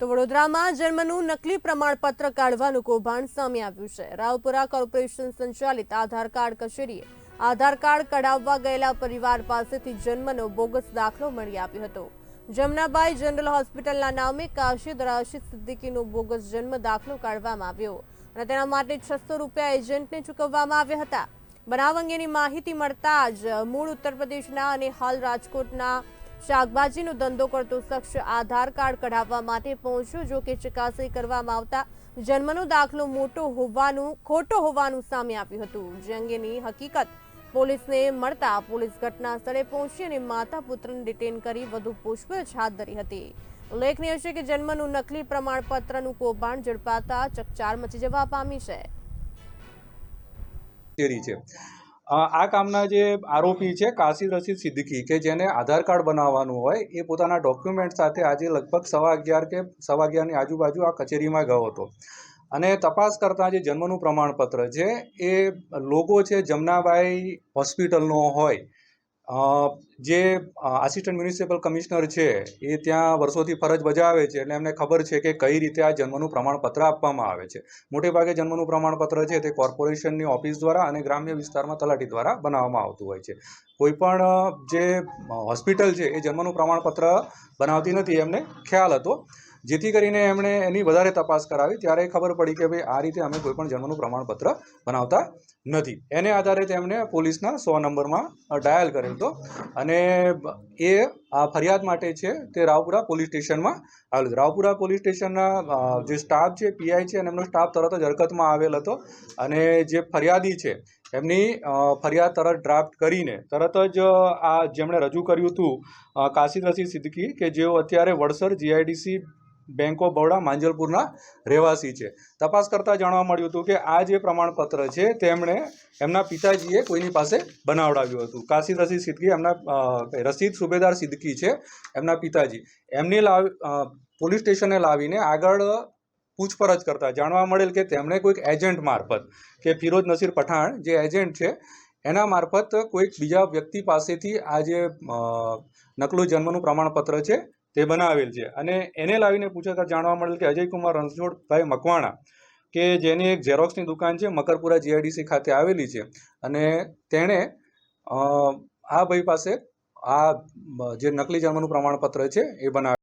તો વડોદરામાં જન્મનું નકલી પ્રમાણપત્ર કાઢવાનું કૌભાંડ સામે આવ્યું છે. રાવપુરા કોર્પોરેશન સંચાલિત આધાર કાર્ડ કચેરીએ આધાર કાર્ડ કઢાવવા ગયેલા પરિવાર પાસેથી જન્મનો બોગસ દાખલો મળી આવ્યો હતો. જમનાબાઈ જનરલ હોસ્પિટલના નામે કાશીદ રાશિદ સિદ્દીકીનો બોગસ જન્મ દાખલો કાઢવામાં આવ્યો અને તેના માટે છસો રૂપિયા એજન્ટને ચૂકવવામાં આવ્યા હતા. બનાવ અંગેની માહિતી મળતા જ મૂળ ઉત્તર પ્રદેશના અને હાલ રાજકોટના શાકભાજીનો ધંધો કરતો શખ્સ આધાર કાર્ડ કઢાવવા માટે પહોંચ્યો, જો કે ચકાસણી કરવામાં આવતા જન્મનો દાખલો મોટો હોવાનું, ખોટો હોવાનું સામે આવ્યું હતું. જે અંગેની હકીકત પોલીસને મળતા પોલીસ ઘટના સ્થળે પહોંચી અને માતા પુત્રને ડિટેન કરી વધુ પૂછપરછ હાથ ધરી હતી. ઉલ્લેખનીય છે કે જન્મનું નકલી પ્રમાણપત્રનું કૌભાંડ ઝડપાતા ચકચાર મચી જવા પામી છે. છે. આ કામના જે આરોપી છે, કાશી રશીદ સિદ્દીકી, કે જેને આધાર કાર્ડ બનાવવાનું હોય, એ પોતાના ડોક્યુમેન્ટ સાથે આજે લગભગ સવા અગિયાર કે સવા અગિયારની આજુબાજુ આ કચેરીમાં ગયો હતો. અને તપાસ કરતાં જે જન્મનું પ્રમાણપત્ર છે, એ લોગો છે, જમનાબાઈ હોસ્પિટલનો હોય. જે આસિસ્ટન્ટ મ્યુનિસિપલ કમિશનર છે, એ ત્યાં વર્ષોથી ફરજ બજાવે છે એટલે એમને ખબર છે કે કઈ રીતે આ જન્મનું પ્રમાણપત્ર આપવામાં આવે છે. મોટે ભાગે જન્મનું પ્રમાણપત્ર છે તે કોર્પોરેશનની ઓફિસ દ્વારા અને ગ્રામ્ય વિસ્તારમાં તલાટી દ્વારા બનાવવામાં આવતું હોય છે. કોઈ પણ જે હોસ્પિટલ છે એ જન્મનું પ્રમાણપત્ર બનાવતી નથી એમને ખ્યાલ હતો. જેથી કરીને એમણે એની વધારે તપાસ કરાવી ત્યારે ખબર પડી કે ભાઈ આ રીતે અમે કોઈ પણ જન્મનું પ્રમાણપત્ર બનાવતા નથી એને આધારે તેમણે પોલીસના સો નંબરમાં ડાયલ કરેલ હતો અને એ આ ફરિયાદ માટે છે તે રાવપુરા પોલીસ સ્ટેશનમાં આવેલ. રાવપુરા પોલીસ સ્ટેશનના જે સ્ટાફ છે પીઆઈ છે અને એમનો સ્ટાફ તરત જ હરકતમાં આવેલ હતો અને જે ફરિયાદી છે એમની ફરિયાદ તરત ડ્રાફ્ટ કરીને તરત જ આ જેમણે રજૂ કર્યું હતું અ, રસી સિદ્દકી કે જેઓ અત્યારે Vadsar GIDC bank of Baroda માંજલપુરના રહેવાસી છે. તપાસ કરતાં જાણવા મળ્યું હતું કે આ જે પ્રમાણપત્ર છે, તેમણે એમના પિતાજીએ કોઈની પાસે બનાવડાવ્યું હતું. કાશી રસીદ સિદ્દકી એમના રસીદ સુબેદાર સિદ્દકી છે, એમના પિતાજી. એમને લાવ પોલીસ સ્ટેશને લાવીને આગળ પૂછપરછ કરતા જાણવા મળેલ કે તેમણે કોઈક એજન્ટ મારફત કે ફિરોજ નસીર પઠાણ જે એજન્ટ છે, એના મારફત કોઈક બીજા વ્યક્તિ પાસેથી આ જે નકલું જન્મનું પ્રમાણપત્ર છે તે બનાવેલ છે. અને એને લાવીને પૂછતા જાણવા મળેલ કે અજયકુમાર રણછોડભાઈ મકવાણા, કે જેની એક ઝેરોક્સની દુકાન છે, મકરપુરા જીઆઈડીસી ખાતે આવેલી છે. અને તેણે આ ભાઈ પાસે આ, જે નકલી જન્મનું પ્રમાણપત્ર છે, એ બનાવેલ